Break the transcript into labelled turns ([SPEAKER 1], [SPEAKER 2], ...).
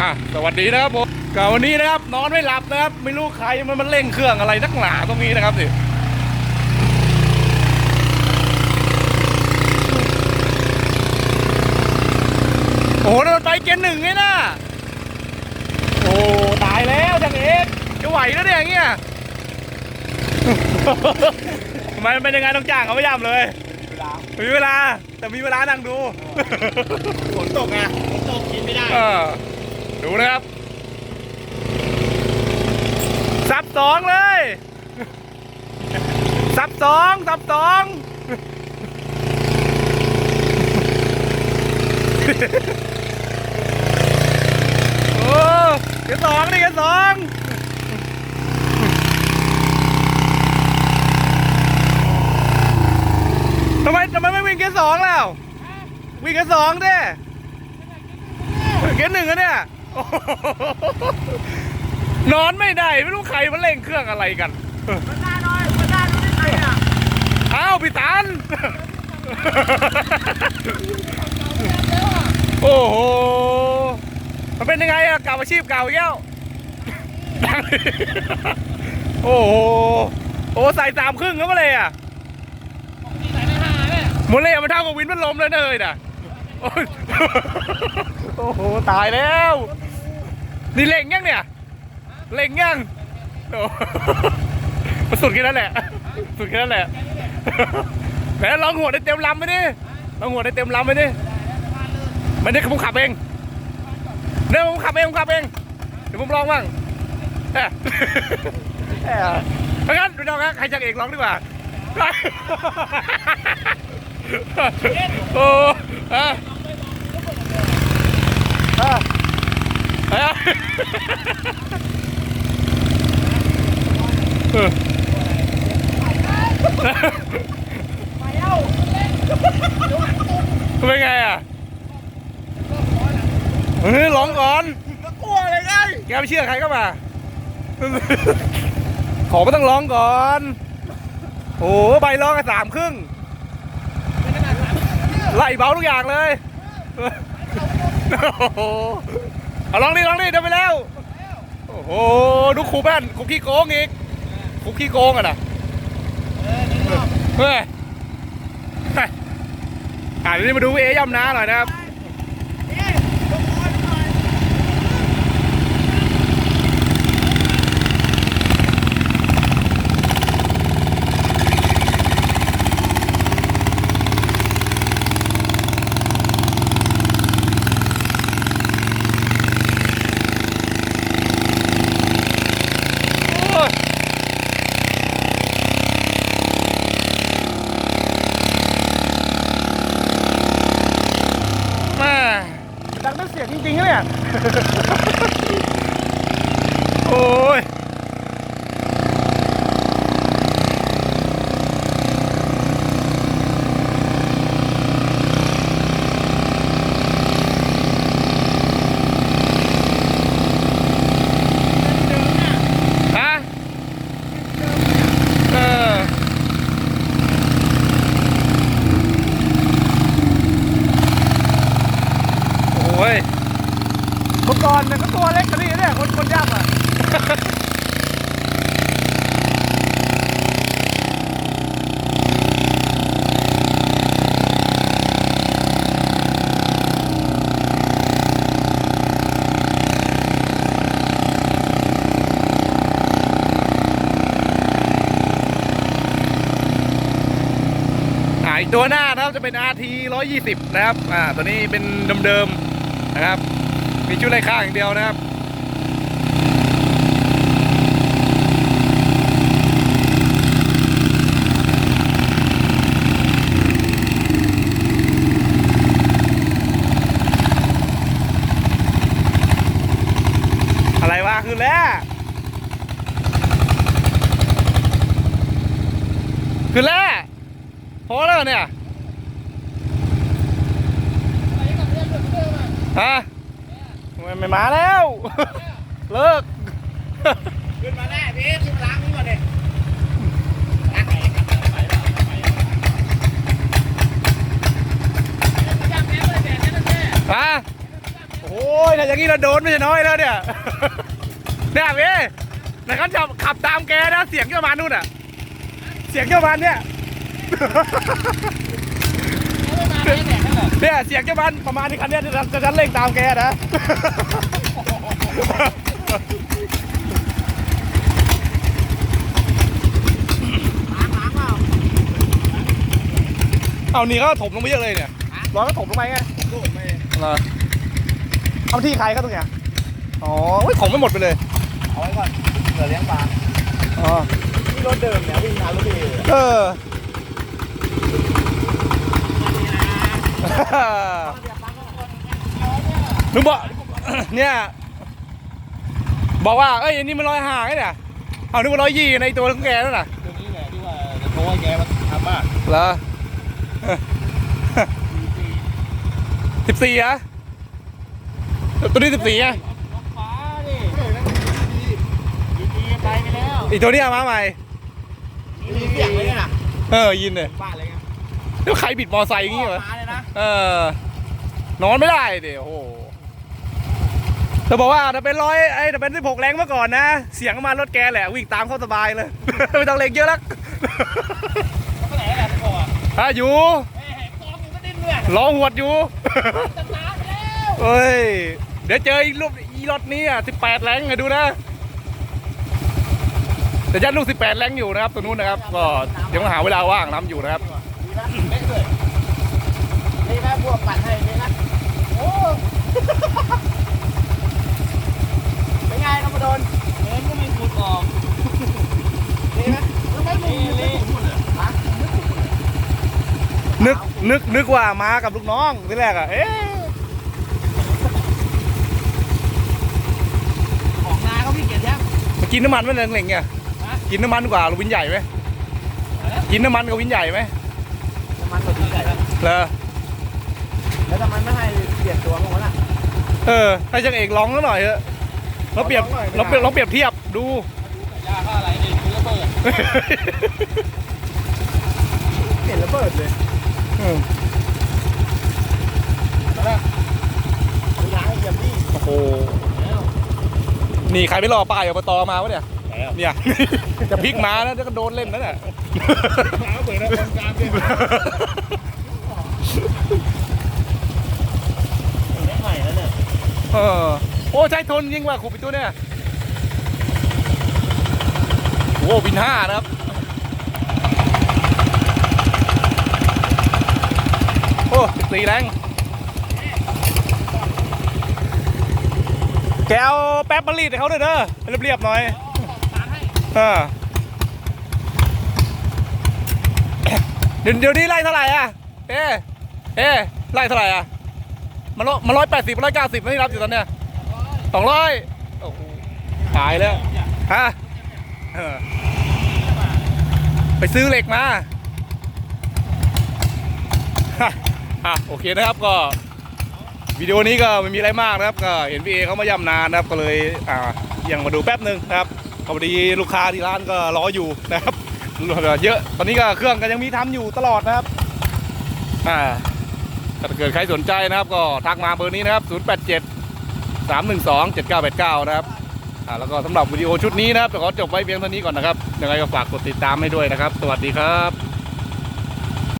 [SPEAKER 1] อะสวัสดีนะครับผมก็วันนี้นะครับ นอนไม่หลับนะครับ ไม่รู้ใครมันมันเร่งเครื่องอะไรนักหนาตรงนี้นะครับสิโอ้โหนั่นมันไปเกียร์หนึ่งไงน่ะโอ้ตายแล้วจังเอกจะไหวแล้วเนี่ยอย่างเงี้ยทำไมมันเป็นยังไงต้องจ้างเขาไม่ย่ำเลยมีเวลา แต่มีเวลานั่งดู
[SPEAKER 2] ฝนตกไงฝนตกกินไม่ได้
[SPEAKER 1] เออ ดูนะครับสับสองเลยสับสองสับสองโอ้เกียร์สองนี่เกียร์สองทำไมทำไมไม่วิ่งเกียร์สองแล้ว วิ่งเกียร์สองดิเกียร์หนึ่งอะเนี่ย นอนไม่ได้ ไม่รู้ใครมันเร่งเครื่องอะไรกัน
[SPEAKER 2] มันได้น้อยมันได้รู้ได้ไงอะ
[SPEAKER 1] อ้าวพี่ตันโอ้โห มันเป็นยังไงอะเก่าอาชีพเก่าอีกแล้วดังโอ้โห โอ้ใส่สามครึ่งก็มาเลยอะ
[SPEAKER 2] มีสายในห้าเนี่ย
[SPEAKER 1] โมเล่มันเท่ากับวินพัดลมเลยเนยน่ะ โอ้โห ตายแล้ว นี่เล่งยังเนี่ย เล่งยังโอ้โหมันสุดแค่นั้นแหละ สุดแค่นั้นแหละแหมลองหัวได้เต็มลำไปดิลองหัวได้เต็มลำไปดิมันได้ผมขับเองเดี๋ยวผมขับเองผมขับเอง เดี๋ยวผมลองบ้างแหมแหมเพราะงั้นพี่น้องครับใครจะเอกลองดีกว่าโอ้อะอะอะ เออ
[SPEAKER 2] ไปเอ้า
[SPEAKER 1] เป็นไงอะเฮ้ยร้องก่อน
[SPEAKER 2] ก็กลัวเลยไง
[SPEAKER 1] แกไม่เชื่อใครก็มา ขอไม่ต้องร้องก่อน โอ้ใบร้องกันสามครึ่ง ไล่เบาทุกอย่างเลยโอ้โห เอาลองดิลองดิเดินไปแล้ว โอ้โหดูครูแป้นครูขี้โกงอีกครูขี้โกงอะนะ
[SPEAKER 2] เออนี่รอบ
[SPEAKER 1] เฮ้ยเฮ้ยอ่าเดี๋ยวนี้มาดูเอย่ำน้าหน่อยนะครับ
[SPEAKER 2] นี่ลงคอนหน่อย
[SPEAKER 1] โอ้ยแม่ดังด้วยเสียงจริงๆนะเนี่ย โอ้ย ฮะ เออ โอ้ยเมื่อก่อนเนี่ยก็ตัวเล็กกว่านี้เนี่ยคนคนย่ำอะ อ่าอีก ตัวหน้านะครับจะเป็น RT 120 นะครับ อ่า ตัวนี้เป็นเดิมๆนะครับ มีชุดไล่ข้างอย่างเดียวนะครับอะไรวะคือแล้วคือแล้ว พอแล้วเนี่ย
[SPEAKER 2] ไปกับเรื่องเดิมเดิมอะ
[SPEAKER 1] ฮะไม่ไม่มาแล้ว เลิก
[SPEAKER 2] ขึ้นมาแน่พี่ขึ้นมาล้างนี่ก่อนเลย
[SPEAKER 1] โอ้ยถ้าอย่างนี้เราโดนไม่ใช่น้อยแล้วเนี่ยเนี่ยพี่แต่เขาจะขับตามแกนะ เสียงเจ้ามานู่นอะ เสียงเจ้ามันเนี่ย เนี่ยเสียงเจ้ามันประมาณนี้คันเนี้ยจะจะจะเร่งตามแกนะ
[SPEAKER 2] ล้างล้างเปล่า
[SPEAKER 1] เอานี่ก็ถมลงไปเยอะเลยเนี่ยร้อนก็ถมลงไปไง
[SPEAKER 2] โดดไป
[SPEAKER 1] เหรอเอาที่ใครก็ตรงเนี้ยอ๋อเฮ้ยถมไม่หมดไปเลย
[SPEAKER 2] เอาไว้ก่อนเผื่อเลี้ยงปลา
[SPEAKER 1] อ๋อ
[SPEAKER 2] ที่รถเดิมเนี่ยวิ่งทางรถเมล์
[SPEAKER 1] เออ หนูบอกเนี่ยบอกว่าเอ้ยอันนี่มันร้อยห้าไงเนี่ยเอานึกว่าร้อยยี่ในตัวของแกนั่นน่ะ
[SPEAKER 2] ตัวนี้แหละที่ว่าจะโทรให้แกมาทำบ้าน
[SPEAKER 1] เหรอสิบสี่อะตัวนี้สิบสี่อะ
[SPEAKER 2] ฟ้าดิดีดีไปไปแล้ว
[SPEAKER 1] อีกตัวนี้เอามาใหม่
[SPEAKER 2] มีเสียงเลยเนี่ยนะ
[SPEAKER 1] เออยินเลย
[SPEAKER 2] บ้านเลยไง
[SPEAKER 1] แล้วใครบิดมอไซค์อย่างงี้เหรอ
[SPEAKER 2] ฟ้า เลยน
[SPEAKER 1] ออนอนไม่ได้เดี๋ยวโอ้โหเธอบอกว่าถ้าเป็นร้อยไอ้ถ้าเป็นสิบหกแรงเมื่อก่อนนะ เสียงประมาณรถแกแหละ วิ่งตามเข้าสบายเลย ไม่ต้องเล็งเยอะลัก
[SPEAKER 2] ก็ไหนและพ่อ
[SPEAKER 1] อะอยู่
[SPEAKER 2] ลอด
[SPEAKER 1] ร้องหวดอยู่เฮ้ย เดี๋ยวเจออีกรูปอีรถนี้อะสิบแปดแรงไงดูนะแต่ยันลูกสิบแปดแรงอยู่นะครับ ตัวนู้นนะครับ ก็ยังหาเวลาว่างทำอยู่นะครับ
[SPEAKER 2] ดีนะเล็กเลยนี่แม่พวกปั่นให้นี่นะโอ้เป็นไงน้องมาโดนเงินก็ไม่ขุดออกดีไหมแล้วไม่มีไม่ขุดเลยฮะ
[SPEAKER 1] นึก นึกนึกว่ามากับลูกน้องที่แรกอะเอ๊ะ
[SPEAKER 2] ของนาเขาพี่เกียรติยัง
[SPEAKER 1] มากินน้ำมันไหมเหล่งๆเนี่ย
[SPEAKER 2] ฮะ
[SPEAKER 1] กินน้ำมันกว่าวินใหญ่ไหมกินน้ำมันกับวินใหญ่ไหม
[SPEAKER 2] น้ำมันตัวดีใหญ่แล้ว
[SPEAKER 1] เลอ
[SPEAKER 2] แล้วทำไมไม่ให้เปลี่ยนตัวของมันอะ
[SPEAKER 1] เออให้ช่างเอกลองสักหน่อยเถอะเราเปรียบ
[SPEAKER 2] ลองหน่อยไม่ได้
[SPEAKER 1] เราเปรียบเราเปรียบเทียบดู
[SPEAKER 2] ยาค่าอะไรนี่คือระเบิดเปลี่ยนระเบิดเลย
[SPEAKER 1] โอ้โห
[SPEAKER 2] แล้ว
[SPEAKER 1] นี่ใครไปรอป้ายอบตมาวะเนี่ย
[SPEAKER 2] แล้ว
[SPEAKER 1] เนี่ย จะพลิกมาแล้วจะก็โดนเล่นแล้วเนี่ย
[SPEAKER 2] ล้างเปิดแล้วกองการด้วยได้ใหม่แล้วเนี่ย
[SPEAKER 1] เออโอ้ใช้ทนยิ่งกว่าขุบอีกตัวเนี่ยโอ้บินห้านะครับ โอ้สิบสี่แรง แกเอาแป๊บมารีดให้เขาด้วยเด้อให้เรียบๆหน่อยเออเดี๋ยวเดี๋ยวนี้ไล่เท่าไหร่อะ เอ๊เอ๊ไล่เท่าไหร่อะ มันร้อยมันร้อยแปดสิบร้อยเก้าสิบไม่รับอยู่ตอนเนี้ยสองร้อยโอ้โหตายแล้ว ฮะเออไปซื้อเหล็กมาฮะ อะโอเคนะครับก็วิดีโอนี้ก็ไม่มีอะไรมากนะครับ ก็เห็นพี่เอเขามาย่ำนานนะครับก็เลยอ่ายังมาดูแป๊บหนึ่งนะครับพอดีลูกค้าที่ร้านก็รออยู่นะครับเยอะตอนนี้ก็เครื่องก็ยังมีทำอยู่ตลอดนะครับอ่าถ้าเกิดใครสนใจนะครับ ก็ทักมาเบอร์นี้นะครับ 087 312 7989 นะครับอ่าแล้วก็สำหรับวิดีโอชุดนี้นะครับขอจบไว้เพียงเท่านี้ก่อนนะครับยังไงก็ฝากกดติดตามให้ด้วยนะครับ สวัสดีครับ